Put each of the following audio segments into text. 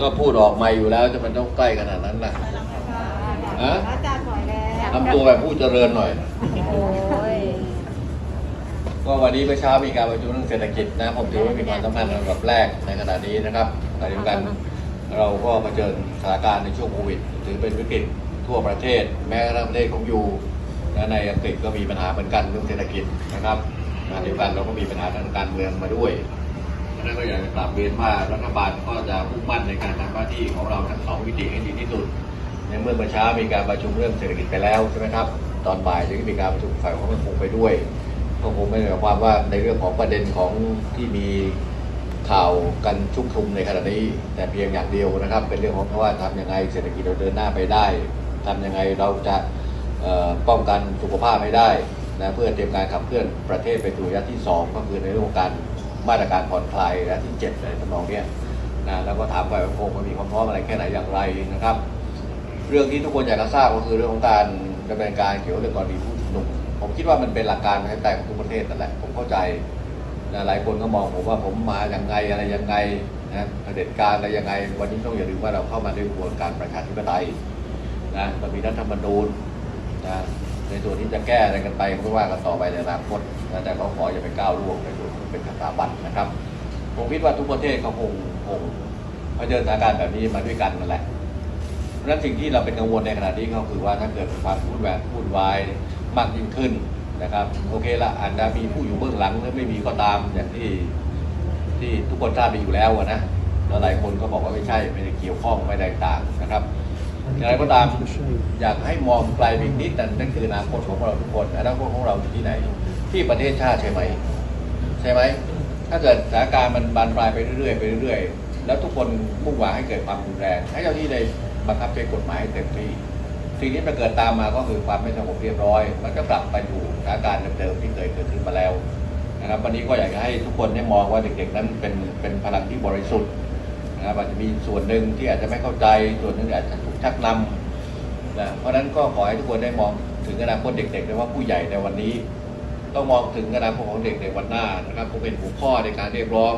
ก็พูดออกมาอยู่แล้วจะมันต้องใกล้ขนาดนั้นนะฮะอาจารย์หน่อยแล้วทำตัวแบบผู้เจริญหน่อยโอ้ยก็วันนี้เมื่อเช้ามีการประชุมเรื่องเศรษฐกิจนะผมถือว่ามีความสำคัญระดับแรกในขณะนี้นะครับขณะเดียวกันเราก็เผชิญสถานการณ์ในช่วงโควิดถือเป็นวิกฤตทั่วประเทศ แม้กระทั่งประเทศของยูและในอังกฤษก็มีปัญหาเหมือนกันเรื่องเศรษฐกิจนะครับขณะเดียวกันเราก็มีปัญหาทางการเมืองมาด้วยดัง นั้นก็อยากจะกลับเรียนว่ารัฐบาลก็จะมุ่งมั่นในการทำหน้าที่ของเราทั้งสองวิธีให้ดีที่สุด ในเมื่อเมื่อเช้ามีการประชุมเรื่องเศรษฐกิจไปแล้วใช่ไหมครับ ตอนบ่ายจะมีการประชุมฝ่ายความมั่นคงไปด้วยก็คงไม่ได้หมายความว่าในเรื่องของประเด็นของที่มีข่าวกันชุกชุมในขณะนี้แต่เพียงอย่างเดียวนะครับ เป็นเรื่องของว่าทำยังไงเศรษฐกิจเราเดินหน้าไปได้ทำยังไงเราจะป้องกันสุขภาพให้ได้นะเพื่อเตรียมการขับเคลื่อนประเทศไปสู่ระยะที่สองก็คือในเรื่องของการ มาตรการผ่อนคลายระยะที่เจ็ดในทำนองเนี้ยนะแล้วก็ถามฝ่ายความมั่นคว่ามีความพร้อมอะไรแค่ไหนอย่างไรนะครับ เรื่องที่ทุกคนอยากจะทราบก็คือเรื่องของการดำเนินการเกี่ยวกับเรื่องกรณีผู้ชุมนุมผมคิดว่ามันเป็นหลักการประชาธิปไตยของทุกประเทศนั่นแหละผมเข้าใจนะหลายคนก็มองผมว่าผมมาอย่างไงอะไรยังไงนะเผด็จการอะไรยังไง วันนี้ต้องอย่าลืมว่าเราเข้ามาในกระบวนการประชาธิปไตยนะเรามีรัฐธรรมนูญนะ ในส่วนที่จะแก้อะไรกันไปก็ว่ากันต่อไปในอนาคตนะแต่เขาขออย่าไปก้าวล่วงในส่วนเป็นสถาบันนะครับ ผมคิดว่าทุกประเทศเขาคงคงเผชิญสถานการณ์แบบนี้มาด้วยกันนั่นแหละเพราะฉะนั้นสิ่งที่เราเป็นกังวลในขณะนี้ก็คือว่าถ้าเกิดความวุ่นวายวุ่นวายมากยิ่งขึ้นนะครับโอเคละอาจจะมีผู้อยู่เบื้องหลังหรือไม่มีก็ตามอย่างที่ที่ทุกคนทราบดีอยู่แล้วนะแล้วหลายคนก็บอกว่าไม่ใช่ไม่ได้เกี่ยวข้องไม่ได้ต่างนะครับ อย่างไรก็ตามอยากให้มองไกลไปอีกนิดนั่นนั่นคืออนาคตของเราทุกคนอนาคตของเราอยู่ที่ไหน ที่ประเทศชาติใช่ไหมใช่ไหมถ้าเกิดสถานการณ์มันบานปลายไปเรื่อยๆไปเรื่อยๆ แล้วทุกคนมุ่งหวังให้เกิดความรุนแรงให้เจ้าที่ได้บังคับใช้กฎหมายให้เต็มที่สิ่งที่มันเกิดตามมาก็คือความไม่สงบเรียบร้อย มันก็กลับไปอยู่สถานการณ์เดิมๆที่เคยเกิดขึ้นมาแล้วนะครับวันนี้ก็อยากจะให้ทุกคนได้มองว่าเด็กๆนั้นเป็นเป็นพลังที่บริสุทธิ์ นะครับอาจจะมีส่วนหนึ่งที่อาจจะไม่เข้าใจส่วนหนึ่งอาจจะถูกชักนำนะเพราะฉะนั้นก็ขอให้ทุกคนได้มองถึงอนาคตเด็กๆโดยว่าผู้ใหญ่ในวันนี้ ต้องมองถึงอนาคตของเด็กในวันหน้านะครับก็เป็นหัวข้อในการเรียกร้อง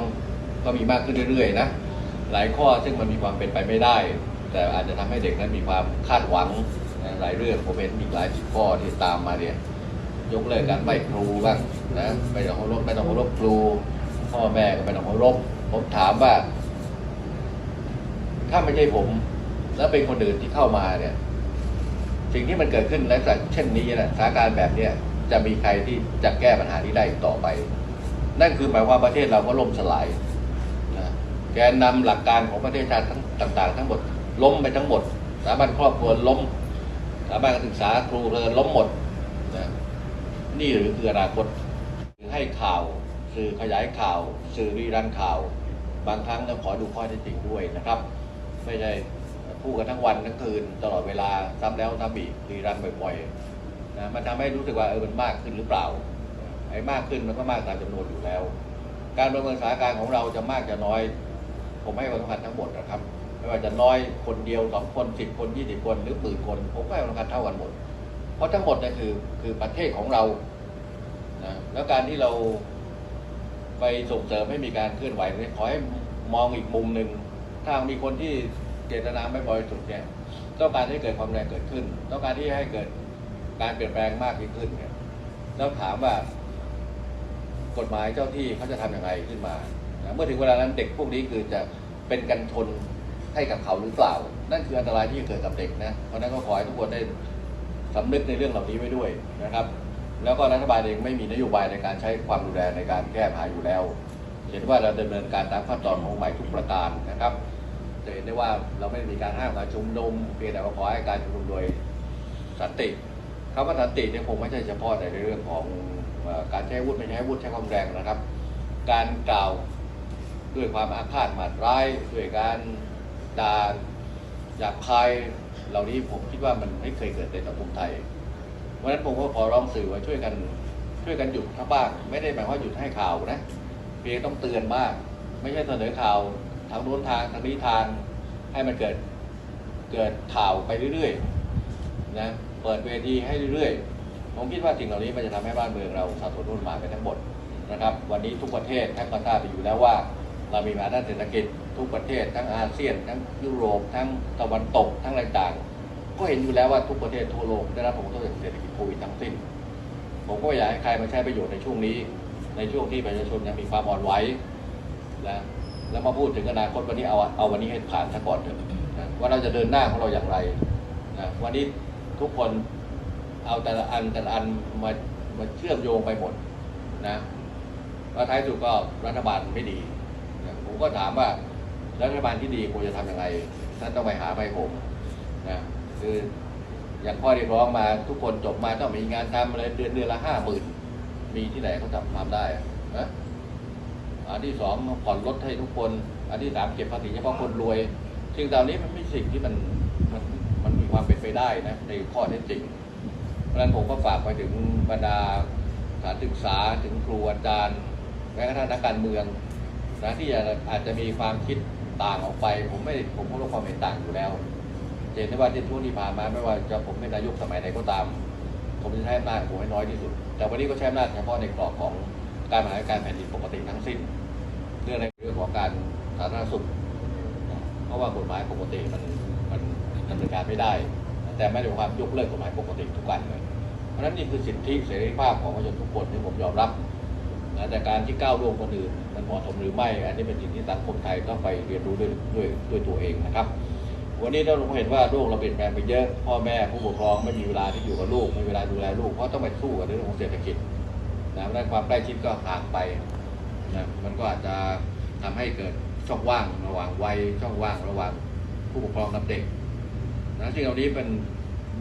ก็มีมากขึ้นเรื่อยๆนะหลายข้อซึ่งมันมีความเป็นไปไม่ได้ แต่อาจจะทำให้เด็กนั้นมีความคาดหวังนะหลายเรื่องผมเห็นมีหลายสิบข้อที่ตามมาเนี่ยยกเลิกการไหว้ครูบ้างนะไม่ต้องเคารพไม่ต้องเคารพครู พ่อแม่ก็ไม่ต้องเคารพผมถามว่า ถ้าไม่ใช่ผม แล้วเป็นคนอื่นที่เข้ามาเนี่ย สิ่งที่มันเกิดขึ้นลักษณะเช่นนี้นะสถานการณ์แบบเนี้ยจะมีใครที่จะแก้ปัญหานี้ได้ต่อไป นั่นคือหมายความว่าประเทศเราก็ล่มสลายนะแกนนำหลักการของประเทศชาติทั้งต่าง ๆ ทั้งหมด ล้มไปทั้งหมดสถาบันครอบครัวล้มสถาบันการศึกษาครูเรือนล้มหมดนะนี่หรือคืออนาคตให้ข่าวสื่อขยายข่าว สื่อรีรันข่าว บางครั้งต้องขอดูข้อเท็จจริงด้วยนะครับ ไม่ใช่พูดกันทั้งวันทั้งคืนตลอดเวลาซ้ำแล้วซ้ำอีกรีรันบ่อยๆนะมันทำให้รู้สึกว่าเออมันมากขึ้นหรือเปล่าไอ้มากขึ้นมันก็มากตามจำนวนอยู่แล้ว การประเมินสถานการณ์ของเราจะมากจะน้อย ผมให้ความสำคัญทั้งหมดนะครับ ไม่ว่าจะน้อยคนเดียวสองคนสิบคนยี่สิบคน หรือหมื่นคน ผมก็ให้ความสำคัญเท่ากันหมด เพราะทั้งหมดเนี่ยคือคือประเทศของเรานะแล้วการที่เราไปส่งเสริมให้มีการเคลื่อนไหวเนี่ยขอให้มองอีกมุมหนึ่ง ถ้ามีคนที่เจตนาไม่บริสุทธิ์เนี่ยต้องการให้เกิดความแรงเกิดขึ้น ต้องการที่ให้เกิดการเปลี่ยนแปลงมากยิ่งขึ้นเนี่ยแล้วถามว่ากฎหมายเจ้าที่เขาจะทำอยังไงขึ้นมานะเมื่อถึงเวลานั้นเด็กพวกนี้คือจะเป็นกันชนให้กับเขาหรือเปล่า นั่นคืออันตรายที่จะเกิดกับเด็กนะเพราะฉะนั้นก็ขอให้ทุกคนได้สำนึกในเรื่องเหล่านี้ไว้ด้วยนะครับ แล้วก็รัฐบาลเองไม่มีนโยบายในการใช้ความรุนแรงในการแก้ปัญหาอยู่แล้ว เห็นว่าเราดำเนินการตามขั้นตอนของหมายทุกประการนะครับจะเห็นได้ว่าเราไม่ได้มีการห้ามการชุมนุมเพียงแต่ว่าขอให้การชุมนุมโดยสันติคำว่าสันติเนี่ยคงไม่ใช่เฉพาะในเรื่องของอการใช้อาวุธไม่ใช้อาวุธใช้ความแรงนะครับ การกล่าวด้วยความอาฆาตหมาดร้ายด้วยการด่าหยาบคายเหล่านี้ผมคิดว่ามันไม่เคยเกิดในสังคมไทยเพราะฉะนั้นผมก็ขอร้องสื่อว่าช่วยกันช่วยกันหยุดทั้งบ้าง ไม่ได้หมายว่าหยุดให้ข่าวนะ พียงต้องเตือนมาก ไม่ใช่เสนอข่าวทางโน้นทางทางนี้ทางให้มันเกิดเกิดข่าวไปเรื่อยๆนะเปิดเวทีให้เรื่อยๆ ผมคิดว่าสิ่งเหล่านี้มันจะทำให้บ้านเมืองเราสับสนวุ่นวายไปทั้งหมดนะครับ วันนี้ทุกประเทศแทบก็ทราบไปอยู่แล้วว่า เรามีปัญหาด้านเศรษฐกิจทุกประเทศทั้งอาเซียน ทั้งยุโรป ทั้งตะวันตกทั้งอะไรต่างก็เห็นอยู่แล้วว่าทุกประเทศทั่วโลกได้รับผลกระทบจากเศรษฐกิจโควิดทั้งสิ้น ผมก็อยากให้ใครมาใช้ประโยชน์ในช่วงนี้ ในช่วงที่ประชาชนยังมีความอ่อนไหวนะแล้วมาพูดถึงอนาคตวันนี้เอาเอาวันนี้ให้ผ่านซะก่อนเถอะว่าเราจะเดินหน้าของเราอย่างไรนะวันนี้ทุกคนเอาแต่ละอันแต่ละอันมามาเชื่อมโยงไปหมดนะว่าท้ายสุดก็รัฐบาลไม่ดีนะผมก็ถามว่ารัฐบาลที่ดีควรจะทำยังไงท่านต้องไปหาไปผมนะคืออย่างข้อเรียกร้องมาทุกคนจบมาต้องมีงานทำอะไรเดือนเดือนละห้าหมื่น มีที่ไหนเขาจับทำได้อะนะอันที่สองผ่อนรถให้ทุกคน อันที่สามเก็บภาษีเฉพาะคนรวย สิ่งเหล่านี้มันไม่สิ่งที่มันมันมันมีความเป็นไปได้นะในข้อเท็จจริง เพราะฉะนั้นผมก็ฝากไปถึงบรรดาสถานศึกษาถึงครูอาจารย์แม้กระทั่งนักการเมืองนะที่อาจจะมีความคิดต่างออกไป ผมไม่ผมก็รู้ความเห็นต่างอยู่แล้วเห็นได้ว่าที่ช่วงที่ผ่านมาไม่ว่าจะผมเป็นนายกสมัยไหนก็ตาม ผมจะใช้อำนาจผมให้น้อยที่สุด แต่วันนี้ก็ใช้อำนาจเฉพาะในกรอบของการบริหารการแผ่นดินปกติทั้งสิ้น เรื่องในเรื่องของการสาธารณสุข เพราะว่ากฎหมายปกติมันมันดำเนินการไม่ได้ แต่ไม่ได้ความยกเลิกกฎหมายปกติทุกวันเลย เพราะฉะนั้นนี่คือสิทธิเสรีภาพของประชาชนทุกคนที่ผมยอมรับแต่การที่ก้าวล่วงคนอื่นมันเหมาะสมหรือไม่ อันนี้เป็นสิ่งที่สังคมไทยต้องไปเรียนรู้ด้วยด้วยด้วยตัวเองนะครับ วันนี้เราเห็นว่าโลกเราเปลี่ยนแปลงไปเยอะ พ่อแม่ผู้ปกครองไม่มีเวลาที่อยู่กับลูกไม่มีเวลาดูแลลูกเพราะต้องไปสู้กับเรื่องของเศรษฐกิจนะเพรานความใกล้ชิดก็ห่างไปนะมันก็อาจจะทำให้เกิดช่องว่างระหว่างวัยช่องว่างระหว่างผู้ปกครองกับเด็กนะสิ่งเหล่านี้เป็น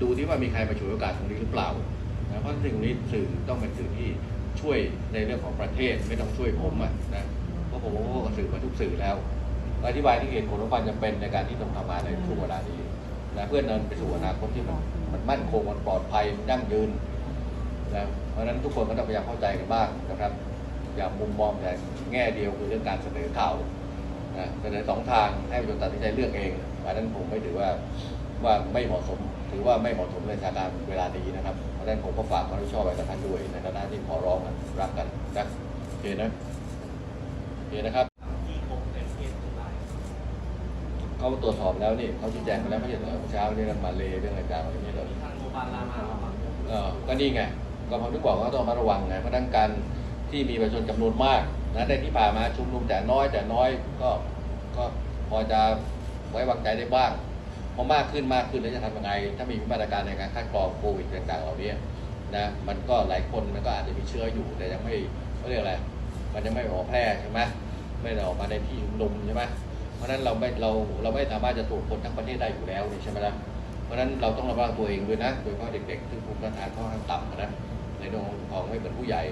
ดูที่ว่ามีใครมาฉวยโอกาสตรงนี้หรือเปล่านะเพราะสิ่งเหล่านี้สื่อต้องเป็นสื่อที่ช่วยในเรื่องของประเทศไม่ต้องช่วยผมอะนะเพราะผมก็สื่อมาทุกสื่อแล้ว อธิบายที่เหตุผลและความจำเป็นในการที่ต้องทำงานในช่วงเวลานี้นะเพื่อนไปสู่อนาคตที่มันมันมั่นคงมันปลอดภัยยั่งยืนนะเพราะฉะนั้นทุกคนก็ต้องพยายามเข้าใจกันบ้างนะครับ อย่ามุมมองแต่แง่เดียวคือเรื่องการเสนอข่าวนะเสนอสองทางให้ประชาชนตัดสินใจเลือกเองอันนั้นผมไม่ถือว่าว่าไม่เหมาะสม ถือว่าไม่เหมาะสมในสถานการณ์เวลานี้นะครับเพราะฉะนั้นผมก็ฝากความรับผิดชอบไว้กับท่านด้วยในฐานะที่ขอร้องกันรักกันนะโอเคนะโอเคนะครับ เขาตรวจสอบแล้วนี่เขาชี้แจงมาแล้วไม่ใช่เหรอเมื่อเช้านี่เรื่องมาเลยเรื่องอะไรต่างๆอะไรนี่เหรอทางโรงพยาบาลรามาระวังเออก็นี่ไงก็ผมถึงบอกว่าต้องมาระวังไงเพราะฉะนั้นการที่มีประชาชนจำนวนมากนะในที่ผ่านมาชุมนุมแต่น้อยแต่น้อยก็ก็พอจะไว้วางใจได้บ้างพอมากขึ้นมากขึ้นแล้วจะทำยังไง ถ้ามีมาตรการในการคัดกรองโควิดต่างๆเหล่านี้นะมันก็หลายคนมันก็อาจจะมีเชื้ออยู่แต่ยังไม่เขาเรียกอะไรมันยังไม่ออกแพร่ใช่ไหมไม่ได้ออกมาในที่ชุมนุมใช่ไหม เพราะฉะนั้นเราไม่เราเราไม่สามารถจะตรวจคนทั้งประเทศได้อยู่แล้วนี่ใช่ไหมล่ะเพราะฉะนั้นเราต้องระวังตัวเองด้วยนะโดยเฉพาะเด็กๆซึ่งภูมิต้านทานค่อนข้างต่ำนะในเรื่องของไม่เหมือนผู้ใหญ่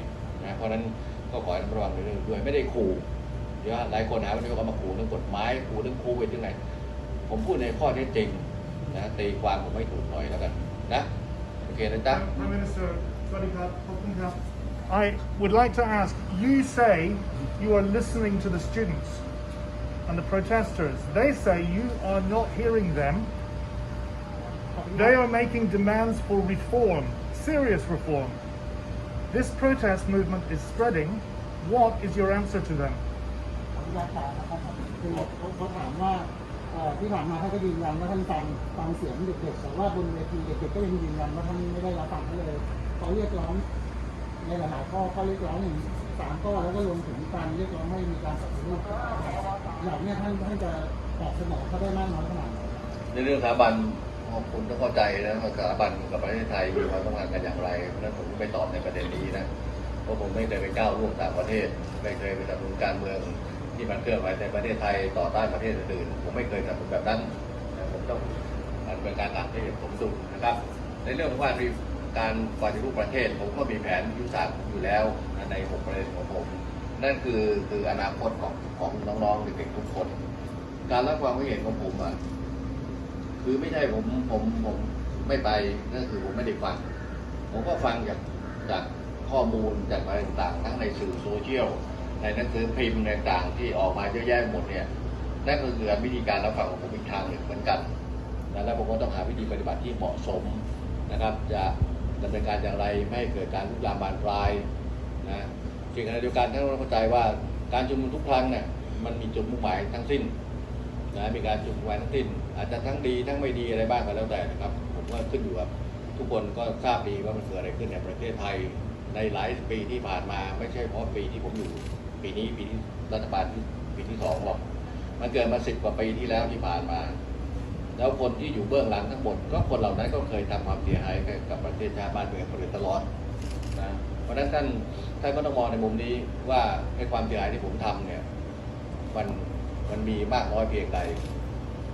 นะเพราะฉะนั้นก็ขอให้ระวังในเรื่องด้วยไม่ได้ขู่เดี๋ยวหลายคนหาว่านี่ก็มาขู่เรื่องกฎหมายขู่เรื่องโควิดเรื่องไหนผมพูดในข้อเท็จจริงนะตีความผมไม่ถูกหน่อยแล้วกันนะโอเคนะจ๊ะ Prime Minister, Swadhi Kap, Khop Kap. I would like to ask, you say you are listening to the students and the protesters. They say you are not hearing them. They are making demands for reform, serious reform. This protest movement is spreading. What is your answer to them? ขออนุญาตถามนะครับคือเขาถามว่าเอ่อที่ผ่านมาท่านก็ยืนยันว่าท่านฟังฟังเสียงเด็กๆแต่ว่าบนเวทีเด็กๆก็ยังยืนยันว่าท่านไม่ได้รับฟังเขาเลยเขาเรียกร้องในหลายๆข้อข้อเรียกร้องหนึ่ง สามข้อแล้วก็รวมถึงการเรียกร้องให้มีการปฏิรูปเหล่านี้ท่านท่านจะตอบสนองเขาได้มากน้อยขนาดไหนในเรื่องสถาบันของคุณต้องเข้าใจนะว่าสถาบันกับประเทศไทยมีความสัมพันธ์กันอย่างไรเพราะฉะนั้นผมไม่ตอบในประเด็นนี้นะเพราะผมไม่เคยไปก้าวร่วงต่างประเทศ ไม่เคยไปสนับสนุนการเมืองที่มันเคลื่อนไหวในประเทศไทยต่อต้านประเทศอื่นผมไม่เคยสนับสนุนแบบนั้นผมต้องเนินการตามที่ผมดุลนะครับ ในเรื่องของการ การปฏิรูปประเทศ ผมก็มีแผนยุทธศาสตร์อยู่แล้วในหกประเด็นของผม นั่นคือคืออนาคตของของน้องๆเด็กๆทุกคน การรับความคิดเห็นของผมอะคือไม่ใช่ผมผมผมไม่ไปนั่นคือผมไม่ได้ฟัง ผมก็ฟังจากจากข้อมูลจากอะไรต่างๆทั้งในสื่อโซเชียลในหนังสือพิมพ์ต่างๆที่ออกมาเยอะแยะหมดเนี่ยนั่นก็คือวิธีการรับฟังของผมอีกทางหนึ่งเหมือนกันแล้วผมก็ต้องหาวิธีปฏิบัติที่เหมาะสมนะครับจะ ดำเนินการอย่างไรไม่ให้เกิดการลุกลามบานปลายนะสิ่งขณะเดียวกันท่านต้องเข้าใจว่าการชุมนุมทุกครั้งเนี่ยมันมีจุดมุ่งหมายทั้งสิ้นนะมีการจุดไว้ทั้งสิ้น อาจจะทั้งดีทั้งไม่ดีอะไรบ้างก็แล้วแต่นะครับ ผมว่าขึ้นอยู่กับทุกคนก็ทราบดีว่ามันเกิดอะไรขึ้นในประเทศไทยในหลายปีที่ผ่านมาไม่ใช่เพราะปีที่ผมอยู่ ปีนี้ปีที่รัฐบาลปีที่สองหรอกมันเกิดมาสิบกว่าปีที่แล้วที่ผ่านมา แล้วคนที่อยู่เบื้องหลังทั้งหมด ก็คนเหล่านั้นก็เคยทำความเสียหายกับประเทศชาติบ้านเมืองมาโดยตลอดนะเพราะฉะนั้นท่านท่านก็ต้องมองในมุมนี้ว่าไอ้ความเสียหายที่ผมทำเนี่ยมันมันมีมากน้อยเพียงใด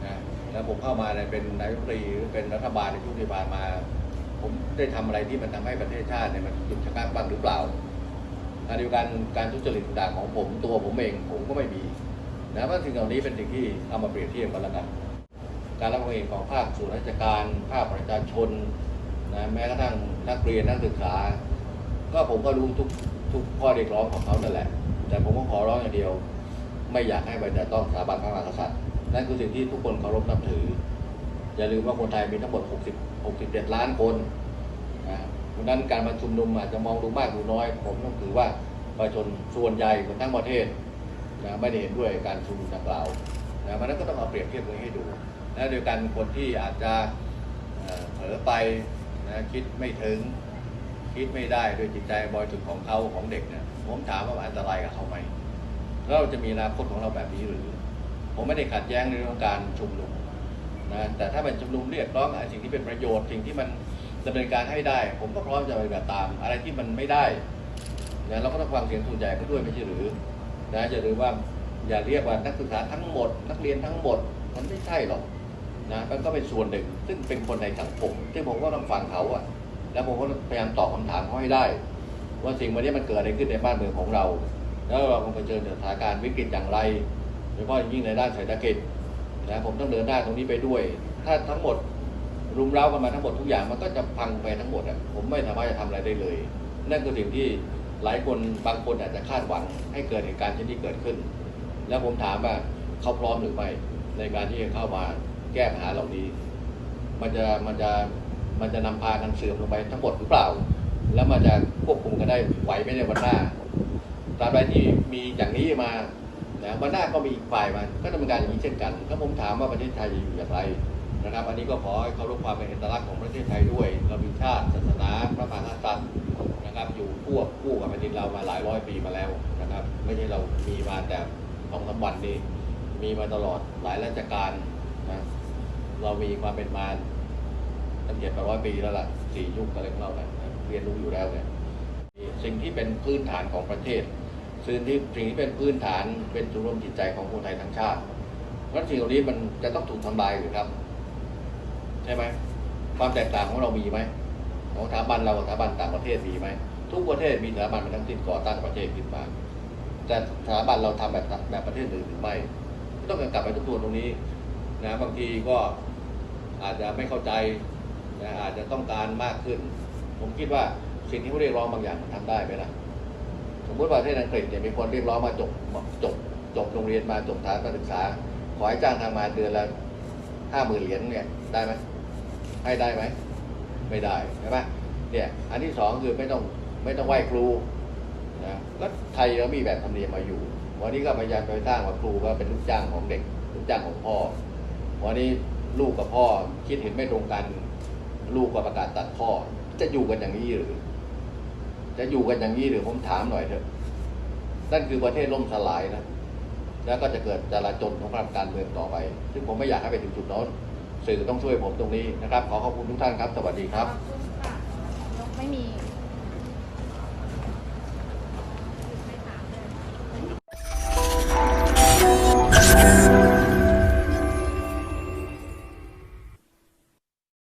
นะแล้วผมเข้ามาในเป็นนายกรีหรือเป็นรัฐบาลในช่วงที่ผ่านมา ผมได้ทำอะไรที่มันทำให้ประเทศชาติเนี่ยมันหยุดชะงักบ้างหรือเปล่าขณะเดียวกันการทุจริตต่างของผมตัวผมเองผมก็ไม่มีนะเพราะสิ่งเหล่านี้เป็นสิ่งที่เอามาเปรียบเทียบกันแล้วกัน การรับผิดของภาคส่วนราชการ ภาคประชาชนนะแม้กระทั่งนักเรียนนักศึกษา ก็ผมก็รู้ทุกทุกข้อเรียกร้องของเขานั่นแหละ แต่ผมก็ขอร้องอย่างเดียว ไม่อยากให้ไปแต่ต้องสถาบันพระมหากษัตริย์นั่นคือสิ่งที่ทุกคนเคารพนับถือ อย่าลืมว่าคนไทยมีทั้งหมด 60 67 ล้านคนนะเพราะฉะนั้นการมาชุมนุมอาจจะมองดูมากดูน้อย ผมต้องถือว่าประชาชนส่วนใหญ่คนทั้งประเทศนะไม่ได้เห็นด้วยการชุมนุมดังกล่าวนะเพราะฉะนั้นก็ต้องเอาเปรียบเทียบตรงนี้ให้ดู และโดยกันคนที่อาจจะเผลอไปนะคิดไม่ถึงคิดไม่ได้โดวยจิตใจบริสุทธิ์ของเขาของเด็กเนี่ยผมถามว่าอันตรายกับเขาไหมเราจะมีอนาคตของเราแบบนี้หรือ ผมไม่ได้ขัดแย้งในเรื่องการชุมนุมนะแต่ถ้าเป็นชุมนุมเรียกร้องอะไรสิ่งที่เป็นประโยชน์สิ่งที่มันดำเนินการให้ได้ ผมก็พร้อมจะปฏิบัติตาม อะไรที่มันไม่ได้นะเราก็ต้องฟังเสียงส่วนใหญ่ก็ด้วยไม่ใช่หรือนะอย่าลืมว่าอย่าเรียกว่านักศึกษาทั้งหมด นักเรียนทั้งหมดมันไม่ใช่หรอก นะมันก็เป็นส่วนหนึ่ง ซึ่งเป็นคนในสังคมที่ผมก็ต้องฟังเขาอะแล้วผมก็พยายามตอบคำถามเขาให้ได้ ว่าสิ่งวันนี้มันเกิดอะไรขึ้นในบ้านเมืองของเรา แล้วเรากำลังเผชิญสถานการณ์วิกฤตอย่างไรโดยเฉพาะยิ่งในด้านเศรษฐกิจนะผมต้องเดินหน้าตรงนี้ไปด้วย ถ้าทั้งหมดรุมเร้ากันมาทั้งหมดทุกอย่างมันก็จะพังไปทั้งหมดอะผมไม่สามารถจะทำอะไรได้เลย นั่นคือสิ่งที่หลายคนบางคนอาจจะคาดหวังให้เกิดเหตุการณ์เช่นนี้เกิดขึ้น แล้วผมถามว่าเขาพร้อมหรือไม่ในการที่จะเข้ามา แก้ปัญหาเหล่านี้ มันจะมันจะมันจะนำพากันเสื่อมลงไปทั้งหมดหรือเปล่า แล้วมันจะควบคุมกันได้ไหวไหมในวันหน้าตราบใดที่มีอย่างนี้มานะวันหน้าก็มีอีกฝ่ายมาก็ดำเนินการอย่างนี้เช่นกันถ้าผมถามว่าประเทศไทยจะอยู่อย่างไรนะครับ อันนี้ก็ขอให้เคารพความเป็นเอกลักษณ์ของประเทศไทยด้วย เรามีชาติศาสนาพระมหากษัตริย์นะครับ อยู่คู่คู่กับแผ่นดินเรามาหลายร้อยปีมาแล้วนะครับ ไม่ใช่เรามีมาแต่สองสามวันนี้มีมาตลอดหลายราชการนะ เรามีความเป็นมาตั้งเจ็ดร้อยปีแล้วล่ะสี่ยุคอะไรของเราเนี่ยเรียนรู้อยู่แล้วเนี่ยสิ่งที่เป็นพื้นฐานของประเทศสิ่งที่สิ่งที่เป็นพื้นฐานเป็นจุดรวมจิตใจของคนไทยทั้งชาติเพราะสิ่งเหล่านี้มันจะต้องถูกทำลายหรือครับ ใช่ไหมความแตกต่างของเรามีไหมของสถาบันเรากับสถาบันต่างประเทศมีไหมทุกประเทศมีสถาบันเป็นทั้งสิ้นก่อตั้งประเทศขึ้นมาแต่สถาบันเราทำแบบแบบประเทศอื่นหรือไม่ ต้องกลับไปทบทวนตรงนี้นะบางทีก็ อาจจะไม่เข้าใจนะอาจจะต้องการมากขึ้น ผมคิดว่าสิ่งที่เขาเรียกร้องบางอย่างมันทำได้ไหมล่ะสมมติว่าประเทศอังกฤษเนี่ยมีคนเรียกร้องมาจบจบจบโรงเรียนมาจบฐานการศึกษา ขอให้จ้างทางมาเดือนละห้าหมื่นเหรียญเนี่ยได้ไหมให้ได้ไหมไม่ได้ใช่ไหมเนี่ยอันที่สองคือไม่ต้องไม่ต้องไหว้ครูนะก็ไทยเรามีแบบธรรมเนียมมาอยู่ วันนี้ก็พยายามไปสร้างว่าครูก็เป็นลูกจ้างของเด็กลูกจ้างของพ่อวันนี้ ลูกกับพ่อคิดเห็นไม่ตรงกัน ลูกก็ประกาศตัดพ่อ จะอยู่กันอย่างนี้หรือ จะอยู่กันอย่างนี้หรือผมถามหน่อยเถอะนั่นคือประเทศล่มสลายนะแล้วก็จะเกิดจราจนของการเมืองต่อไป ซึ่งผมไม่อยากให้ไปถึงจุดนั้นสื่อต้องช่วยผมตรงนี้นะครับ ขอขอบคุณทุกท่านครับ สวัสดีครับ